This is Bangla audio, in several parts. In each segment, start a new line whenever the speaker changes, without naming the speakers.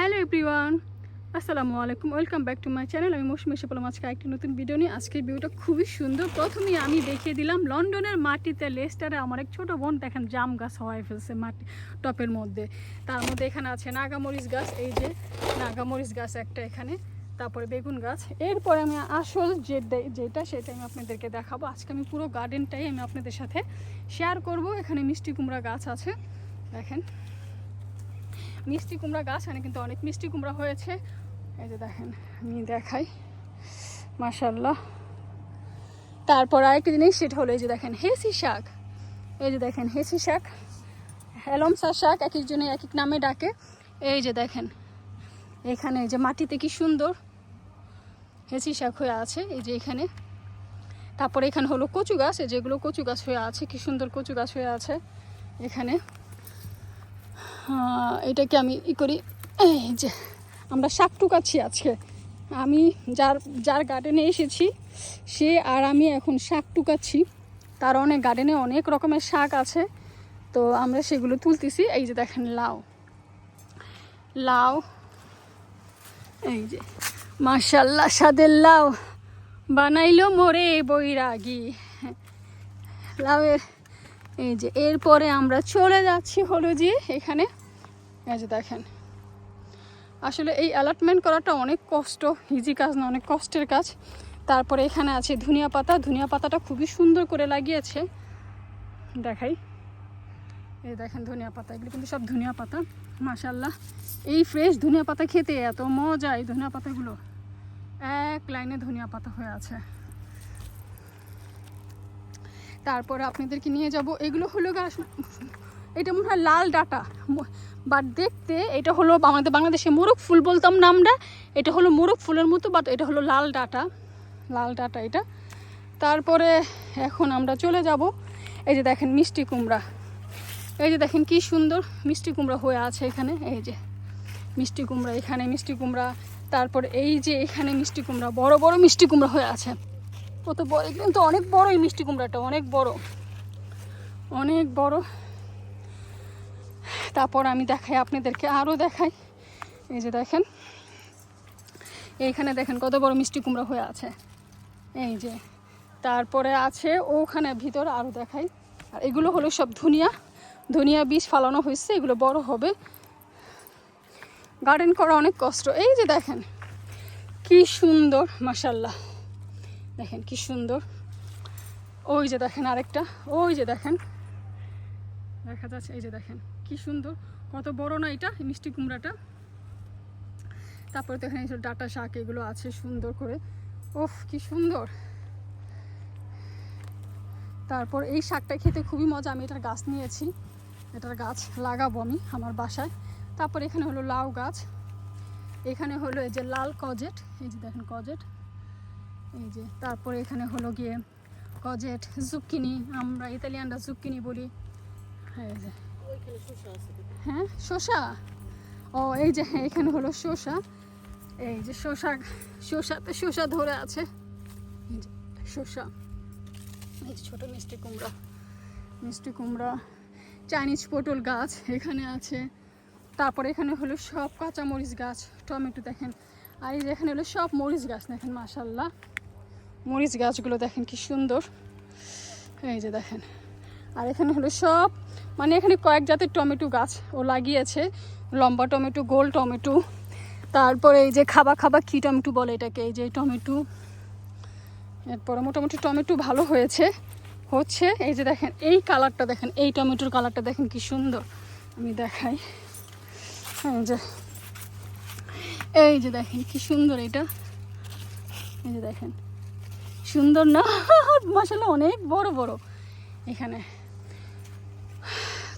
হ্যালো এভরিওয়ান, আসসালামু আলাইকুম, welcome back to my channel. আমি মৌসুমি এসে আজকে একটি নতুন ভিডিও নিয়ে। আজকের ভিডিওটা খুবই সুন্দর। প্রথমেই আমি দেখিয়ে দিলাম, লন্ডনের মাটিতে, লেস্টারে আমার এক ছোটো বোন, দেখেন জাম গাছ হওয়ায় ফেলছে মাটি টপের মধ্যে। তার মধ্যে এখানে আছে নাগামরিচ গাছ, এই যে নাগামরিচ গাছ একটা এখানে, তারপরে বেগুন গাছ। এরপরে আমি আসল যে যেটা সেটা আমি আপনাদেরকে দেখাবো। আজকে আমি পুরো গার্ডেনটাই আমি আপনাদের সাথে শেয়ার করব। এখানে মিষ্টি কুমড়া গাছ আছে, দেখেন। মিষ্টি কুমড়া গাছ, এখানে কিন্তু অনেক মিষ্টি কুমড়া হয়েছে। এই যে দেখেন, আমি দেখাই। মাশাল্লাহ তারপর আরেকটা জিনিস, সেটা হলো এই যে দেখেন, হেসি শাক। এই যে দেখেন, হেসি শাক। হেলমসা শাক, এক একজনে এক এক নামে ডাকে। এই যে দেখেন, এখানে যে মাটিতে কি সুন্দর হেসি শাক হয়ে আছে, এই যে এখানে। তারপরে এখানে হলো কচু গাছ, এই যেগুলো কচু গাছ হয়ে আছে, কি সুন্দর কচু গাছ হয়ে আছে এখানে। এটাকে আমি ই করি। এই যে, আমরা শাক টুকাচ্ছি আজকে। আমি যার যার গার্ডেনে এসেছি, সে আর আমি এখন শাক টুকাচ্ছি। তার অনেক গার্ডেনে অনেক রকমের শাক আছে। তো আমরা সেগুলো তুলতেছি। এই যে দেখেন লাউ। লাউ, এই যে, মাশাল্লাহ সাদের লাউ। বানাইলো মোরে বৈরাগী। লাউয়ের এই যে, এরপরে আমরা চলে যাচ্ছি হলো যে এখানে। এই যে দেখেন, আসলে এই অ্যালটমেন্ট করাটা অনেক কষ্ট ইজি কাজ না, অনেক কষ্টের কাজ। তারপরে এখানে আছে ধনিয়া পাতা, ধনিয়া পাতাটা খুবই সুন্দর করে লাগিয়েছে। দেখাই। এই দেখেন ধনিয়া পাতা, এগুলো কিন্তু সব ধনিয়া পাতা মাশাল্লাহ এই ফ্রেশ ধনিয়া পাতা খেতে এত মজা এই ধনিয়া পাতাগুলো। এক লাইনে ধনিয়া পাতা হয়ে আছে। তারপরে আপনাদেরকে নিয়ে যাব। এগুলো হলো গাছ এটা মনে হয় লাল ডাটা। বাট দেখতে এটা হলো আমাদের বাংলাদেশে মোরগ ফুল বলতাম নামটা। এটা হলো মোরগ ফুলের মতো বাট এটা হলো লাল ডাটা। লাল ডাটা এটা। তারপরে এখন আমরা চলে যাব। এই যে দেখেন মিষ্টি কুমড়া। এই যে দেখেন কি সুন্দর মিষ্টি কুমড়া হয়ে আছে এখানে। এই যে মিষ্টি কুমড়া এখানে মিষ্টি কুমড়া। তারপর এই যে এখানে মিষ্টি কুমড়া, বড় বড় মিষ্টি কুমড়া হয়ে আছে। কত বড় কিন্তু অনেক বড় এই মিষ্টি কুমড়াটা, অনেক বড়। অনেক বড়। তারপর আমি দেখাই আপনাদেরকে, আরও দেখাই। এই যে দেখেন, এইখানে দেখেন কত বড় মিষ্টি কুমড়া হয়ে আছে। এই যে, তারপরে আছে ওখানে ভিতর আরও দেখাই। আর এগুলো হলো সব ধনিয়া ধনিয়া বীজ ফালানো হয়েছে, এগুলো বড় হবে। গার্ডেন করা অনেক কষ্ট। এই যে দেখেন, কি সুন্দর মাসাল্লাহ দেখেন কি সুন্দর। ওই যে দেখেন আরেকটা, ওই যে দেখেন। দেখা যাচ্ছে, এই যে দেখেন, কি সুন্দর। কত বড় না এটা মিষ্টি কুমড়াটা। তারপরে তো এখানে ডাটা শাক, এগুলো আছে সুন্দর করে। ওফ, কি সুন্দর। তারপর এই শাকটা খেতে খুবই মজা, আমি এটার গাছ নিয়েছি। এটার গাছ লাগাবো আমি আমার বাসায়। তারপর এখানে হলো লাউ গাছ। এখানে হলো এই যে লাল কজেট, এই যে দেখেন কজেট। এই যে, তারপরে এখানে হলো গিয়ে কজেট জুকিনি আমরা ইতালিয়ানরা জুকিনি বলি। হ্যাঁ শসা? ও, এই যে হ্যাঁ এখানে হলো শসা। এই যে, শসা, শসাতে শসা ধরে আছে। শসা। এই যে, ছোটো মিষ্টি কুমড়া। মিষ্টি কুমড়া। চাইনিজ পটল গাছ এখানে আছে। তারপরে এখানে হলো সব কাঁচা মরিচ গাছ, টমেটো দেখেন। আর এই যে, এখানে হলো সব মরিচ গাছ, দেখেন মাশাল্লাহ মরিচ গাছগুলো দেখেন কি সুন্দর। এই যে দেখেন। আর এখানে হলো সব মানে এখানে কয়েক জাতের টমেটো গাছ ও লাগিয়েছে। লম্বা টমেটো, গোল টমেটো। তারপরে এই যে খাবা খাবা কী টমেটো বলে এটাকে, এই যে টমেটো। এরপরে মোটামুটি টমেটো ভালো হয়েছে, হচ্ছে। এই যে দেখেন, এই কালারটা দেখেন, এই টমেটোর কালারটা দেখেন কি সুন্দর। আমি দেখাই। এই যে এই যে দেখেন কি সুন্দর এটা। এই যে দেখেন সুন্দর না? মশলা অনেক বড় বড়। এখানে।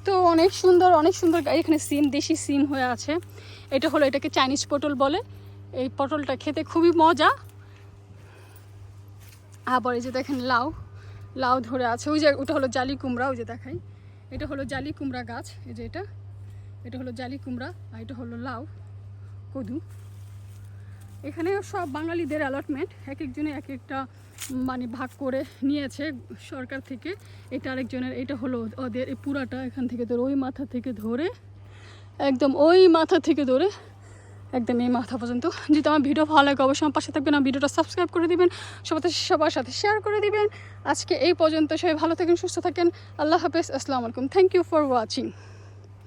তো অনেক সুন্দর অনেক সুন্দর এখানে সিম দেশি সিম হয়ে আছে। এটা হলো এটাকে চাইনিজ পটল বলে। এই পটলটা খেতে খুবই মজা। আবার এই যে দেখেন লাউ। লাউ ধরে আছে। ওই যে ওটা হলো জালি কুমড়া, ওই যে দেখাই। এটা হলো জালি কুমড়া গাছ, এই যে এটা। এটা হলো জালি কুমড়া, আর এটা হলো লাউ। কদু। এখানে সব বাঙালিদের অ্যালটমেন্ট এক একজনে এক একটা মানে ভাগ করে নিয়েছে সরকার থেকে। এটা আরেকজনের, এটা হলো ওদের এই পুরাটা এখান থেকে ধরে, ওই মাথা থেকে ধরে, একদম ওই মাথা থেকে ধরে, একদম এই মাথা পর্যন্ত। যদি আমার ভিডিও ভালো লাগে, অবশ্যই আমার পাশে থাকবেন, আমার ভিডিওটা সাবস্ক্রাইব করে দিবেন, সবার সবার সাথে শেয়ার করে দিবেন। আজকে এই পর্যন্ত সবাই ভালো থাকেন, সুস্থ থাকেন। আল্লাহ হাফেজ, আসসালামু আলাইকুম। Thank you for watching